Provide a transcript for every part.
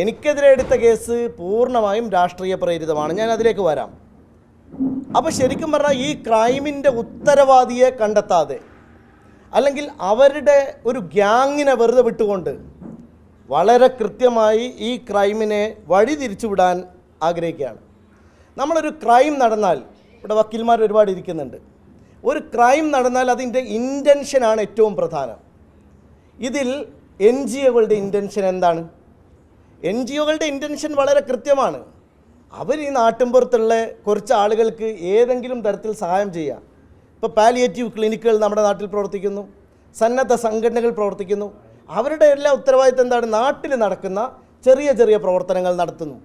എനിക്കെതിരെ എടുത്ത കേസ് പൂർണമായും രാഷ്ട്രീയ പ്രേരിതമാണ്. ഞാൻ അതിലേക്ക് വരാം. അപ്പോൾ ശരിക്കും പറഞ്ഞാൽ ഈ ക്രൈമിന്റെ ഉത്തരവാദിയെ കണ്ടെത്താതെ അല്ലെങ്കിൽ അവരുടെ ഒരു ഗ്യാങ്ങിനെ വെറുതെ വിട്ടുകൊണ്ട് വളരെ കൃത്യമായി ഈ ക്രൈമിനെ വഴി തിരിച്ചുവിടാൻ ആഗ്രഹിക്കുകയാണ്. നമ്മളൊരു ക്രൈം നടന്നാൽ ഇവിടെ വക്കീൽമാർ ഒരുപാട് ഇരിക്കുന്നുണ്ട്. ഒരു ക്രൈം നടന്നാൽ അതിന്റെ ഇന്റൻഷനാണ് ഏറ്റവും പ്രധാനം. ഇതിൽ എൻ ജി ഒകളുടെ ഇന്റൻഷൻ എന്താണ്? എൻ ജി ഒകളുടെ ഇന്റൻഷൻ വളരെ കൃത്യമാണ്. അവർ ഈ നാട്ടിൻപുറത്തുള്ള കുറച്ച് ആളുകൾക്ക് ഏതെങ്കിലും തരത്തിൽ സഹായം ചെയ്യാം ഇപ്പോൾ പാലിയേറ്റീവ് ക്ലിനിക്കുകൾ നമ്മുടെ നാട്ടിൽ പ്രവർത്തിക്കുന്നു. സന്നദ്ധ സംഘടനകൾ പ്രവർത്തിക്കുന്നു. അവരുടെ എല്ലാ ഉത്തരവാദിത്തം എന്താണ്? നാട്ടിൽ നടക്കുന്ന ചെറിയ ചെറിയ പ്രവർത്തനങ്ങൾ നടത്തുന്നു.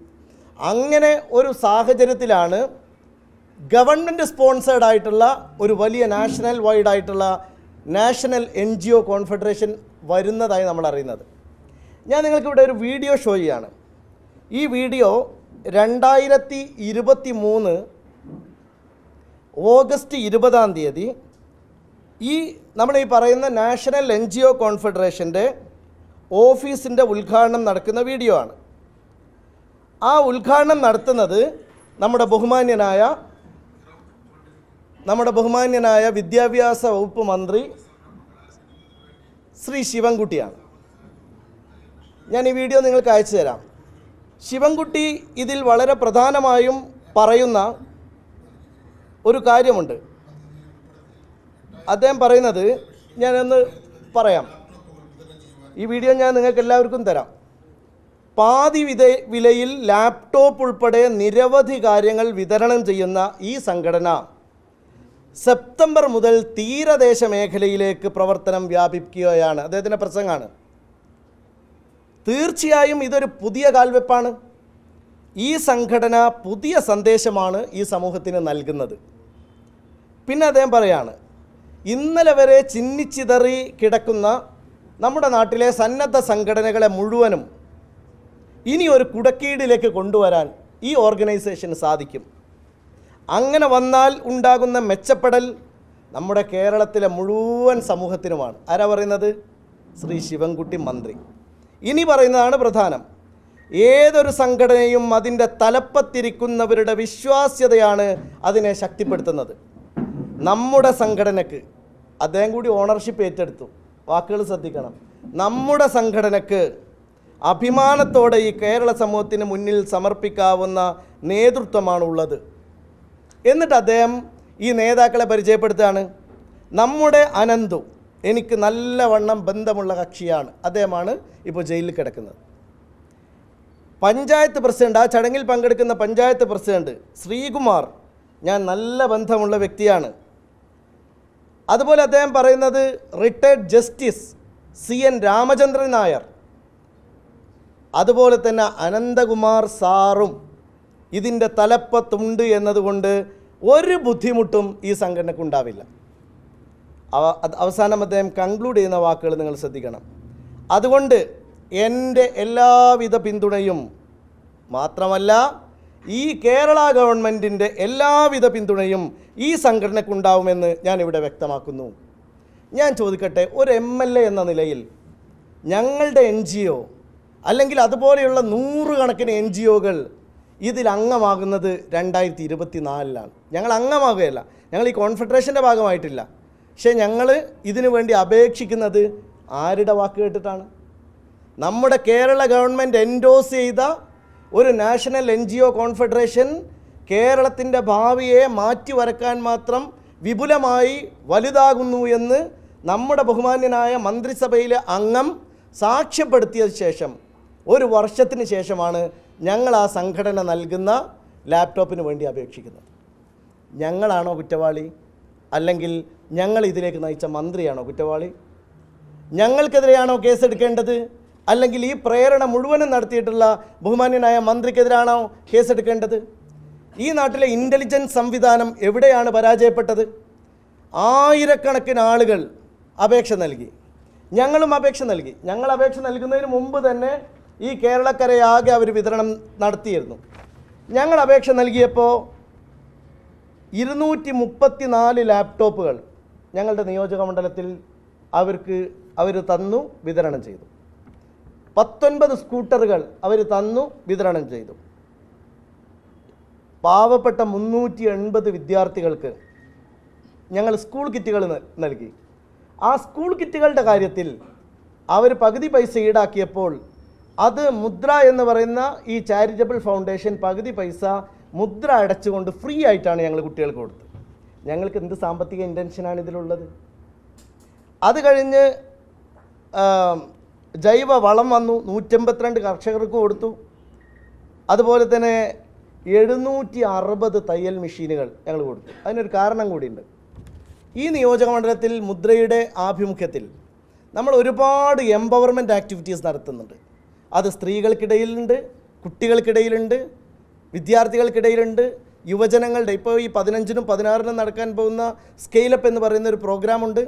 അങ്ങനെ ഒരു സാഹചര്യത്തിലാണ് ഗവൺമെന്റ് സ്പോൺസേഡ് ആയിട്ടുള്ള ഒരു വലിയ നാഷണൽ വൈഡ് ആയിട്ടുള്ള നാഷണൽ എൻ കോൺഫെഡറേഷൻ വരുന്നതായി നമ്മൾ അറിയുന്നത്. ഞാൻ നിങ്ങൾക്ക് ഇവിടെ ഒരു വീഡിയോ ഷോ ചെയ്യാണ്. ഈ വീഡിയോ രണ്ടായിരത്തി ഇരുപത്തി മൂന്ന് ഓഗസ്റ്റ് ഇരുപതാം തീയതി ഈ നമ്മൾ ഈ പറയുന്ന നാഷണൽ എൻ ജി ഒ കോൺഫെഡറേഷന്റെ ഓഫീസിന്റെ ഉദ്ഘാടനം നടക്കുന്ന വീഡിയോ ആണ്. ആ ഉദ്ഘാടനം നടത്തുന്നത് നമ്മുടെ ബഹുമാന്യനായ നമ്മുടെ ബഹുമാന്യനായ വിദ്യാഭ്യാസ വകുപ്പ് മന്ത്രി ശ്രീ ശിവൻകുട്ടിയാണ്. ഞാൻ ഈ വീഡിയോ നിങ്ങൾക്ക് അയച്ചു തരാം. ശിവൻകുട്ടി ഇതിൽ വളരെ പ്രധാനമായും പറയുന്ന ഒരു കാര്യമുണ്ട്. അദ്ദേഹം പറയുന്നത് ഞാനൊന്ന് പറയാം. ഈ വീഡിയോ ഞാൻ നിങ്ങൾക്ക് എല്ലാവർക്കും തരാം. പാതി വിത വിലയിൽ ലാപ്ടോപ്പ് ഉൾപ്പെടെ നിരവധി കാര്യങ്ങൾ വിതരണം ചെയ്യുന്ന ഈ സംഘടന സെപ്റ്റംബർ മുതൽ തീരദേശ മേഖലയിലേക്ക് പ്രവർത്തനം വ്യാപിക്കുകയാണ് അദ്ദേഹത്തിന്റെ പ്രസംഗമാണ്. തീർച്ചയായും ഇതൊരു പുതിയ കാൽവെപ്പാണ്. ഈ സംഘടന പുതിയ സന്ദേശമാണ് ഈ സമൂഹത്തിന് നൽകുന്നത്. പിന്നെ അദ്ദേഹം പറയാണ് ഇന്നലെ വരെ ചിന്നിച്ചിതറി കിടക്കുന്ന നമ്മുടെ നാട്ടിലെ സന്നദ്ധ സംഘടനകളെ മുഴുവനും ഇനി ഒരു കുടക്കീടിലേക്ക് കൊണ്ടുവരാൻ ഈ ഓർഗനൈസേഷന് സാധിക്കും. അങ്ങനെ വന്നാൽ ഉണ്ടാകുന്ന മെച്ചപ്പെടൽ നമ്മുടെ കേരളത്തിലെ മുഴുവൻ സമൂഹത്തിനുമാണ്. ആരാ പറയുന്നത്? ശ്രീ ശിവൻകുട്ടി മന്ത്രി. ഇനി പറയുന്നതാണ് പ്രധാനം. ഏതൊരു സംഘടനയും അതിന്റെ തലപ്പത്തിരിക്കുന്നവരുടെ വിശ്വാസ്യതയാണ് അതിനെ ശക്തിപ്പെടുത്തുന്നത്. നമ്മുടെ സംഘടനക്ക് അദ്ദേഹം കൂടി ഓണർഷിപ്പ് ഏറ്റെടുത്തു. വാക്കുകൾ ശ്രദ്ധിക്കണം. നമ്മുടെ സംഘടനക്ക് അഭിമാനത്തോടെ ഈ കേരള സമൂഹത്തിന് മുന്നിൽ സമർപ്പിക്കാവുന്ന നേതൃത്വമാണ് ഉള്ളത്. എന്നിട്ട് അദ്ദേഹം ഈ നേതാക്കളെ പരിചയപ്പെടുത്തുകയാണ്. നമ്മുടെ അനന്തു. എനിക്ക് നല്ലവണ്ണം ബന്ധമുള്ള കക്ഷിയാണ്. അദ്ദേഹമാണ് ഇപ്പോൾ ജയിലിൽ കിടക്കുന്നത്. പഞ്ചായത്ത് പ്രസിഡന്റ് ആ ചടങ്ങിൽ പങ്കെടുക്കുന്ന പഞ്ചായത്ത് പ്രസിഡന്റ് ശ്രീകുമാർ ഞാൻ നല്ല ബന്ധമുള്ള വ്യക്തിയാണ്. അതുപോലെ അദ്ദേഹം പറയുന്നത് retired justice C N Ramachandran Nair അതുപോലെ തന്നെ അനന്തകുമാർ സാറും ഇതിന്റെ തലപ്പത്തുണ്ട് എന്നതുകൊണ്ട് ഒരു ബുദ്ധിമുട്ടും ഈ സംഘടനയ്ക്ക് ഉണ്ടാവില്ല അവ അത് അവസാനം അദ്ദേഹം കൺക്ലൂഡ് ചെയ്യുന്ന വാക്കുകൾ നിങ്ങൾ ശ്രദ്ധിക്കണം. അതുകൊണ്ട് എന്റെ എല്ലാവിധ പിന്തുണയും മാത്രമല്ല ഈ കേരള ഗവൺമെന്റിന്റെ എല്ലാവിധ പിന്തുണയും ഈ സംഘടനയ്ക്കുണ്ടാവുമെന്ന് ഞാനിവിടെ വ്യക്തമാക്കുന്നു. ഞാൻ ചോദിക്കട്ടെ ഒരു എം എൽ എ എന്ന നിലയിൽ ഞങ്ങളുടെ എൻ ജി ഒ അല്ലെങ്കിൽ അതുപോലെയുള്ള നൂറുകണക്കിന് എൻ ജി ഒകൾ ഇതിൽ അംഗമാകുന്നത് രണ്ടായിരത്തി ഇരുപത്തി നാലിലാണ് ഞങ്ങൾ അംഗമാകുകയല്ല. ഞങ്ങൾ ഈ കോൺഫെഡറേഷന്റെ ഭാഗമായിട്ടില്ല. പക്ഷേ ഞങ്ങൾ ഇതിനു വേണ്ടി അപേക്ഷിക്കുന്നത് ആരുടെ വാക്ക് കേട്ടിട്ടാണ്? നമ്മുടെ കേരള ഗവൺമെന്റ് എൻഡോസ് ചെയ്ത ഒരു national N G O confederation കേരളത്തിന്റെ ഭാവിയെ മാറ്റി വരക്കാൻ മാത്രം വിപുലമായി വലുതാകുന്നു എന്ന് നമ്മുടെ ബഹുമാന്യനായ മന്ത്രിസഭയിലെ അംഗം സാക്ഷ്യപ്പെടുത്തിയ ശേഷം ഒരു വർഷത്തിന് ശേഷമാണ് ഞങ്ങൾ ആ സംഘടന നൽകുന്ന ലാപ്ടോപ്പിന് വേണ്ടി അപേക്ഷിക്കുന്നത്. ഞങ്ങളാണോ കുറ്റവാളി? അല്ലെങ്കിൽ ഞങ്ങൾ ഇതിലേക്ക് നയിച്ച മന്ത്രിയാണോ കുറ്റവാളി? ഞങ്ങൾക്കെതിരെയാണോ കേസെടുക്കേണ്ടത്? അല്ലെങ്കിൽ ഈ പ്രേരണ മുഴുവനും നടത്തിയിട്ടുള്ള ബഹുമാന്യനായ മന്ത്രിക്കെതിരാണോ കേസെടുക്കേണ്ടത്? ഈ നാട്ടിലെ ഇന്റലിജൻസ് സംവിധാനം എവിടെയാണ് പരാജയപ്പെട്ടത്? ആയിരക്കണക്കിന് ആളുകൾ അപേക്ഷ നൽകി. ഞങ്ങളും അപേക്ഷ നൽകി. ഞങ്ങൾ അപേക്ഷ നൽകുന്നതിന് മുമ്പ് തന്നെ ഈ കേരളക്കരയാകെ അവർ വിതരണം നടത്തിയിരുന്നു. ഞങ്ങൾ അപേക്ഷ നൽകിയപ്പോൾ ഇരുന്നൂറ്റി മുപ്പത്തി നാല് ലാപ്ടോപ്പുകൾ ഞങ്ങളുടെ നിയോജക മണ്ഡലത്തിൽ അവർക്ക് അവർ തന്നു വിതരണം ചെയ്തു. പത്തൊൻപത് സ്കൂട്ടറുകൾ അവർ തന്നു വിതരണം ചെയ്തു. പാവപ്പെട്ട മുന്നൂറ്റി എൺപത് വിദ്യാർത്ഥികൾക്ക് ഞങ്ങൾ സ്കൂൾ കിറ്റുകൾ നൽകി. ആ സ്കൂൾ കിറ്റുകളുടെ കാര്യത്തിൽ അവർ പകുതി പൈസ ഈടാക്കിയപ്പോൾ അത് മുദ്ര എന്ന് പറയുന്ന ഈ ചാരിറ്റബിൾ ഫൗണ്ടേഷൻ പകുതി പൈസ മുദ്ര അടച്ചുകൊണ്ട് ഫ്രീ ആയിട്ടാണ് ഞങ്ങൾ കുട്ടികൾക്ക് കൊടുത്തത്. ഞങ്ങൾക്ക് എന്ത് സാമ്പത്തിക ഇന്റൻഷനാണ് ഇതിലുള്ളത്? അത് കഴിഞ്ഞ് ജൈവ വളം വന്നു നൂറ്റമ്പത്തിരണ്ട് കർഷകർക്ക് കൊടുത്തു. അതുപോലെ തന്നെ എഴുന്നൂറ്റി അറുപത് തയ്യൽ മെഷീനുകൾ ഞങ്ങൾ കൊടുത്തു. അതിനൊരു കാരണം കൂടിയുണ്ട്. ഈ നിയോജക മണ്ഡലത്തിൽ മുദ്രയുടെ ആഭിമുഖ്യത്തിൽ നമ്മൾ ഒരുപാട് എംപവർമെന്റ് ആക്ടിവിറ്റീസ് നടത്തുന്നുണ്ട്. അത് സ്ത്രീകൾക്കിടയിലുണ്ട് കുട്ടികൾക്കിടയിലുണ്ട് വിദ്യാർത്ഥികൾക്കിടയിലുണ്ട് യുവജനങ്ങളുടെ ഇപ്പോൾ ഈ പതിനഞ്ചിനും പതിനാറിനും നടക്കാൻ പോകുന്ന സ്കെയിലപ്പ് എന്ന് പറയുന്ന ഒരു പ്രോഗ്രാമുണ്ട്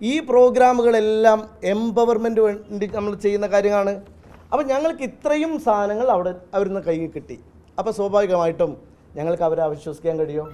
ഈ പ്രോഗ്രാമുകളെല്ലാം എംപവർമെന്റ് വേണ്ടി നമ്മൾ ചെയ്യുന്ന കാര്യമാണ് അപ്പോൾ ഞങ്ങൾക്ക് ഇത്രയും സാധനങ്ങൾ അവിടെ അവരിൽ നിന്ന് കയ്യിൽ കിട്ടി. അപ്പോൾ സ്വാഭാവികമായിട്ടും ഞങ്ങൾക്ക് അവരെ അവിശ്വസിക്കാൻ കഴിയുമോ